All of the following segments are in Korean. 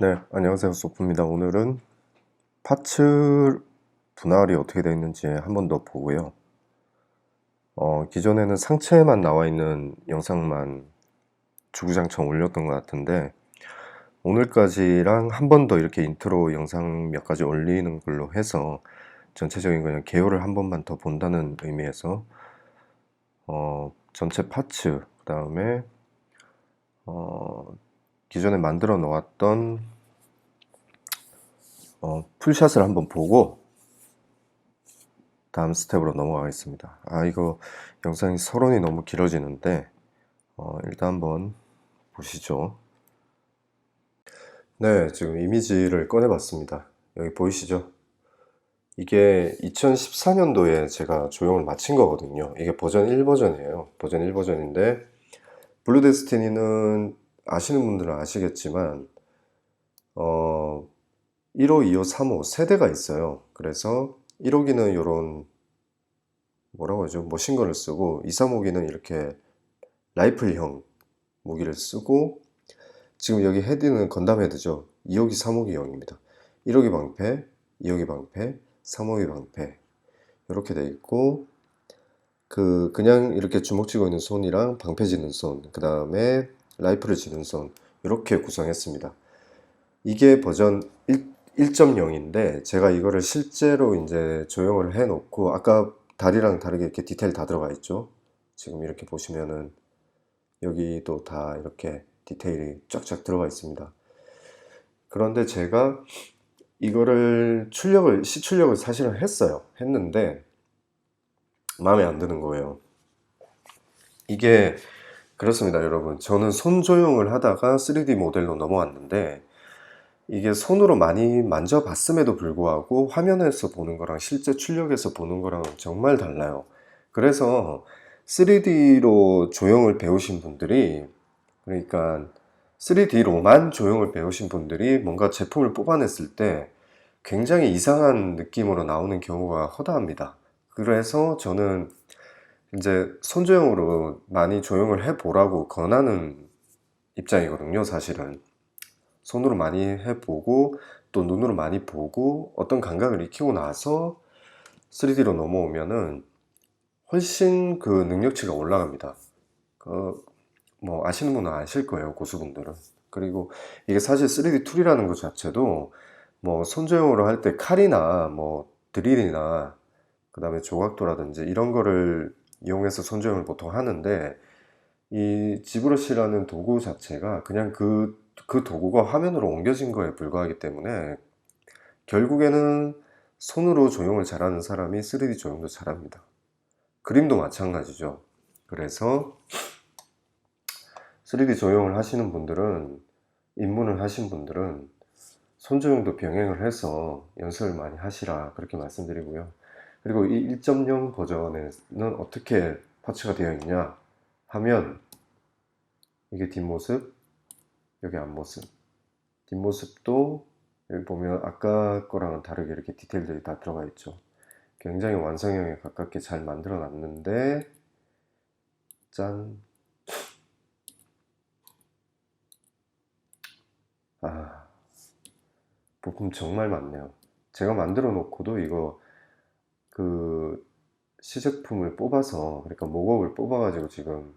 네, 안녕하세요. 소프입니다. 오늘은 파츠 분할이 어떻게 되어 있는지 한 번 더 보고요. 어, 기존에는 상체에만 나와 있는 영상만 주구장창 올렸던 것 같은데, 오늘까지랑 한 번 더 이렇게 인트로 영상 몇 가지 올리는 걸로 해서 전체적인 그냥 개요를 한 번만 더 본다는 의미에서 어, 전체 파츠, 그 다음에 어, 기존에 만들어 놓았던 어, 풀샷을 한번 보고 다음 스텝으로 넘어가겠습니다. 아 이거 영상이 서론이 너무 길어지는데 어, 일단 한번 보시죠. 네, 지금 이미지를 꺼내봤습니다. 여기 보이시죠? 이게 2014년도에 제가 조형을 마친 거거든요. 이게 버전 1버전이에요. 버전 1버전인데 블루 데스티니는 아시는 분들은 아시겠지만 어 1호, 2호, 3호 세대가 있어요. 그래서 1호기는 이런 뭐라고 하죠? 머신건을 쓰고 2, 3호기는 이렇게 라이플형 무기를 쓰고 지금 여기 헤드는 건담 헤드죠. 2호기, 3호기형입니다. 1호기 방패, 2호기 방패, 3호기 방패 이렇게 돼 있고 그 그냥 이렇게 주먹 쥐고 있는 손이랑 방패 쥐는 손, 그 다음에 라이프를 쥐는 손 이렇게 구성했습니다. 이게 버전 1, 1.0인데 제가 이거를 실제로 이제 조형을 해 놓고 아까 다리랑 다르게 이렇게 디테일 다 들어가 있죠. 지금 이렇게 보시면은 여기도 다 이렇게 디테일이 쫙쫙 들어가 있습니다. 그런데 제가 이거를 출력을 시출력을 사실은 했어요. 했는데 마음에 안 드는 거예요. 이게 그렇습니다, 여러분. 저는 손 조형을 하다가 3D 모델로 넘어왔는데 이게 손으로 많이 만져봤음에도 불구하고 화면에서 보는 거랑 실제 출력에서 보는 거랑 정말 달라요. 그래서 3D로 조형을 배우신 분들이 그러니까 3D로만 조형을 배우신 분들이 뭔가 제품을 뽑아냈을 때 굉장히 이상한 느낌으로 나오는 경우가 허다합니다. 그래서 저는 이제 손조형으로 많이 조형을 해보라고 권하는 입장이거든요, 사실은. 손으로 많이 해보고 또 눈으로 많이 보고 어떤 감각을 익히고 나서 3D로 넘어오면은 훨씬 그 능력치가 올라갑니다. 그, 뭐, 아시는 분은 아실 거예요, 고수분들은. 그리고 이게 사실 3D 툴이라는 것 자체도 뭐, 손조형으로 할 때 칼이나 뭐, 드릴이나 그 다음에 조각도라든지 이런 거를 이용해서 손조형을 보통 하는데 이 지브러시라는 도구 자체가 그냥 그, 그 도구가 화면으로 옮겨진 거에 불과하기 때문에 결국에는 손으로 조형을 잘하는 사람이 3D 조형도 잘합니다. 그림도 마찬가지죠. 그래서 3D 조형을 하시는 분들은 입문을 하신 분들은 손조형도 병행을 해서 연습을 많이 하시라 그렇게 말씀드리고요. 그리고 이 1.0 버전에는 어떻게 파츠가 되어 있냐 하면 이게 뒷모습, 여기 앞모습. 뒷모습도 여기 보면 아까 거랑은 다르게 이렇게 디테일들이 다 들어가 있죠. 굉장히 완성형에 가깝게 잘 만들어 놨는데 짠. 아, 부품 정말 많네요. 제가 만들어 놓고도 이거 그 시제품을 뽑아서 그러니까 목업을 뽑아 가지고 지금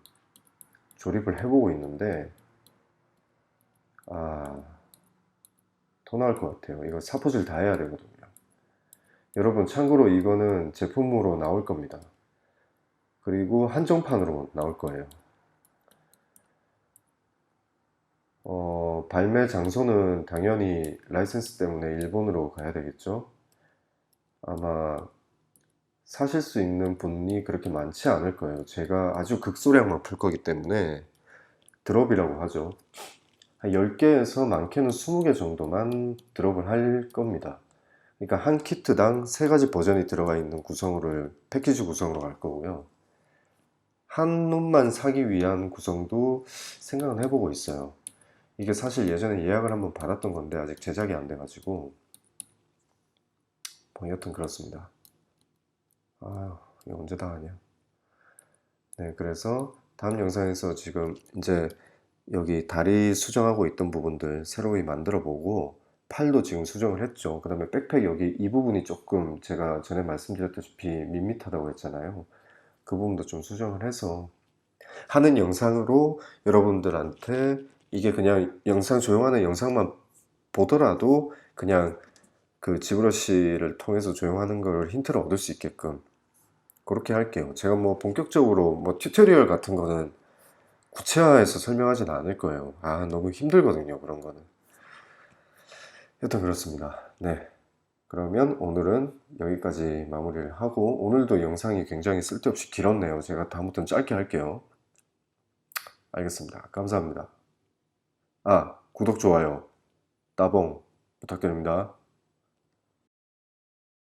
조립을 해보고 있는데 아, 더 나을 것 같아요. 이거 사포질 다 해야 되거든요. 여러분 참고로 이거는 제품으로 나올 겁니다. 그리고 한정판으로 나올 거예요. 어, 발매 장소는 당연히 라이센스 때문에 일본으로 가야 되겠죠. 아마 사실 수 있는 분이 그렇게 많지 않을 거예요. 제가 아주 극소량만 풀 거기 때문에 드롭이라고 하죠. 한 10개에서 많게는 20개 정도만 드롭을 할 겁니다. 그러니까 한 키트당 세 가지 버전이 들어가 있는 구성으로 패키지 구성으로 갈 거고요. 한 놈만 사기 위한 구성도 생각은 해보고 있어요. 이게 사실 예전에 예약을 한번 받았던 건데 아직 제작이 안 돼가지고 뭐 여튼 그렇습니다. 아유, 이거 언제 다 하냐? 네, 그래서 다음 영상에서 지금 이제 여기 다리 수정하고 있던 부분들 새로이 만들어 보고 팔도 지금 수정을 했죠. 그 다음에 백팩 여기 이 부분이 조금 제가 전에 말씀드렸다시피 밋밋하다고 했잖아요. 그 부분도 좀 수정을 해서 하는 영상으로 여러분들한테 이게 그냥 영상 조용하는 영상만 보더라도 그냥 그 지브러시를 통해서 조용하는 걸 힌트를 얻을 수 있게끔 그렇게 할게요. 제가 뭐 본격적으로 뭐 튜토리얼 같은 거는 구체화해서 설명하진 않을 거예요. 아, 너무 힘들거든요. 그런 거는. 여튼 그렇습니다. 네. 그러면 오늘은 여기까지 마무리를 하고 오늘도 영상이 굉장히 쓸데없이 길었네요. 제가 다음부터는 짧게 할게요. 알겠습니다. 감사합니다. 아, 구독, 좋아요, 따봉 부탁드립니다.